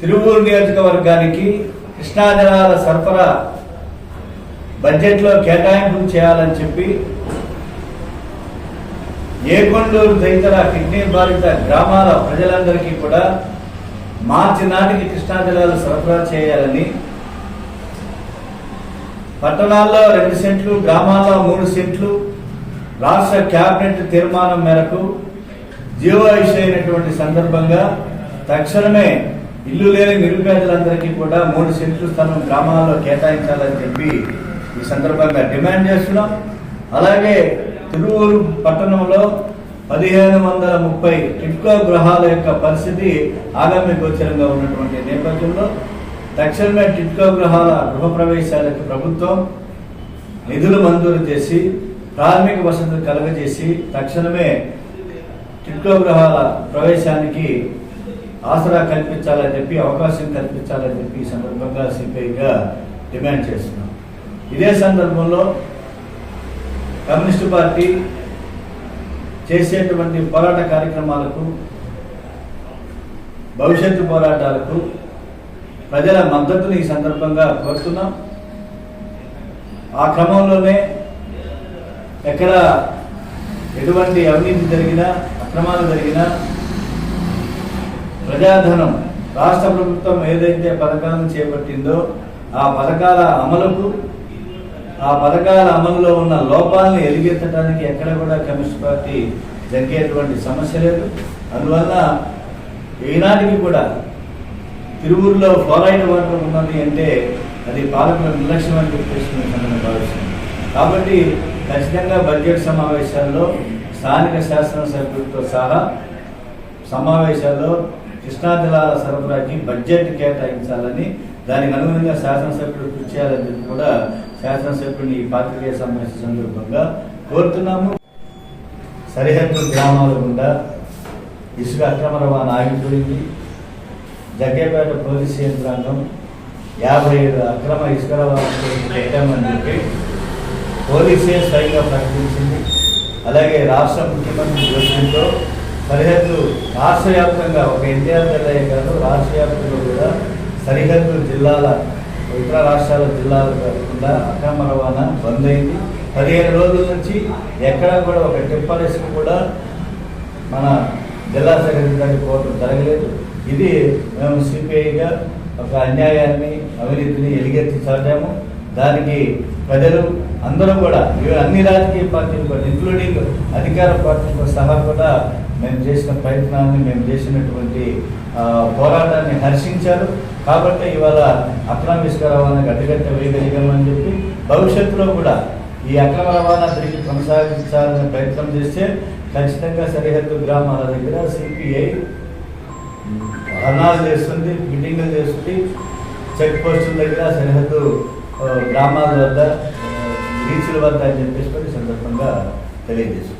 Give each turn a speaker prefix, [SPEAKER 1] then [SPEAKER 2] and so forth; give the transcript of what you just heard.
[SPEAKER 1] తిరువూరు నియోజకవర్గానికి కృష్ణా జలాల సరఫరా బడ్జెట్లో కేటాయింపులు చేయాలని చెప్పి ఏకొండూరు తదితర కిడ్నీ బాధిత గ్రామాల ప్రజలందరికీ కూడా మార్చి నాటికి కృష్ణా జలాలు సరఫరా చేయాలని పట్టణాల్లో రెండు సెంట్లు గ్రామాల్లో మూడు సెంట్లు రాష్ట్ర క్యాబినెట్ తీర్మానం మేరకు జీవో అయినటువంటి సందర్భంగా తక్షణమే ఇల్లు లేని నిరుపేదలందరికీ కూడా మూడు సెంట్లు స్థలం గ్రామాల్లో కేటాయించాలని చెప్పి ఈ సందర్భంగా డిమాండ్ చేస్తున్నాం. అలాగే తిరువూరు పట్టణంలో పదిహేను వందల ముప్పై టిట్కో గృహాల యొక్క పరిస్థితి ఆగామి గోచరంగా ఉన్నటువంటి నేపథ్యంలో తక్షణమే టిట్కో గృహాల గృహప్రవేశాలకు ప్రభుత్వం నిధులు మంజూరు చేసి ప్రాథమిక వసతులు కలగజేసి తక్షణమే టిట్కో గృహాల ప్రవేశానికి ఆసరా కల్పించాలని చెప్పి అవకాశం కల్పించాలని చెప్పి ఈ సందర్భంగా సిపిఐగా డిమాండ్ చేస్తున్నాం. ఇదే సందర్భంలో కమ్యూనిస్టు పార్టీ చేసేటువంటి పోరాట కార్యక్రమాలకు భవిష్యత్తు పోరాటాలకు ప్రజల మద్దతుని ఈ సందర్భంగా కోరుతున్నాం. ఆ క్రమంలోనే ఎక్కడ ఎటువంటి అవినీతి జరిగినా అక్రమాలు జరిగినా ప్రజాధనం రాష్ట్ర ప్రభుత్వం ఏదైతే పథకాలను చేపట్టిందో ఆ పథకాల అమలుకు ఆ పథకాల అమలులో ఉన్న లోపాలను ఎలిగెత్తడానికి ఎక్కడ కూడా కమ్యూనిస్ట్ పార్టీ జరిగేటువంటి సమస్య లేదు. అందువల్ల ఈనాటికి కూడా తిరువురులో ఫ్లోరైడ్ వాటర్ ఉన్నది అంటే అది పాలకుల నిర్లక్ష్యం అని చెప్పేసి మేము సందర్భంగా భావిస్తున్నాం కాబట్టి ఖచ్చితంగా బడ్జెట్ సమావేశాల్లో స్థానిక శాసనసభ్యులతో సహా సమావేశాల్లో కృష్ణా జలాల సరఫరాకి బడ్జెట్ కేటాయించాలని దానికి అనుగుణంగా శాసనసభ్యులు కృషి చేయాలని చెప్పి కూడా శాసనసభ్యుడిని ఈ పాత్రికేయ సమావేశ సందర్భంగా కోరుతున్నాము. సరిహద్దు గ్రామాల గుండా ఇసుక అక్రమ రవాణా ఆగిపోయింది జగ్గేపేట పోలీసు యంత్రాంగం యాభై ఏడు అక్రమ ఇసుక రవాణా పెట్టామని చెప్పి పోలీసే స్వయంగా ప్రకటించింది. అలాగే రాష్ట్ర ముఖ్యమంత్రి జోషితో సరిహద్దు రాష్ట్ర వ్యాప్తంగా ఒక ఎన్టీఆర్ జిల్లా కాదు రాష్ట్ర వ్యాప్తంగా కూడా సరిహద్దు జిల్లాల ఇతర రాష్ట్రాల జిల్లాలు కాకుండా అక్రమ రవాణా బంద్ అయింది. పదిహేను రోజుల నుంచి ఎక్కడ కూడా ఒక టిప్పర్ ఇసుక కూడా మన జిల్లా సరిహద్దు గారికి పోవడం జరగలేదు. ఇది మేము సిపిఐగా ఒక అన్యాయాన్ని అవినీతిని ఎలిగెత్తి చాటాము దానికి ప్రజలు అందరూ కూడా అన్ని రాజకీయ పార్టీలు కూడా ఇంక్లూడింగ్ అధికార పార్టీలతో సహా కూడా మేము చేసిన ప్రయత్నాన్ని మేము చేసినటువంటి పోరాటాన్ని హర్షించారు. కాబట్టి ఇవాళ అక్రమ ఇసుక రవాణా గడ్డగట్ట వేయగలిగామని చెప్పి భవిష్యత్తులో కూడా ఈ అక్రమ రవాణా తిరిగి కొనసాగించాలనే ప్రయత్నం చేస్తే ఖచ్చితంగా సరిహద్దు గ్రామాల దగ్గర సిపిఐ ధర్నాలు చేస్తుంది మీటింగులు చేస్తుంది. చెక్ పోస్టుల దగ్గర సరిహద్దు గ్రామాల వద్ద బీచ్ల వద్ద అని చెప్పేసి సందర్భంగా తెలియజేస్తుంది.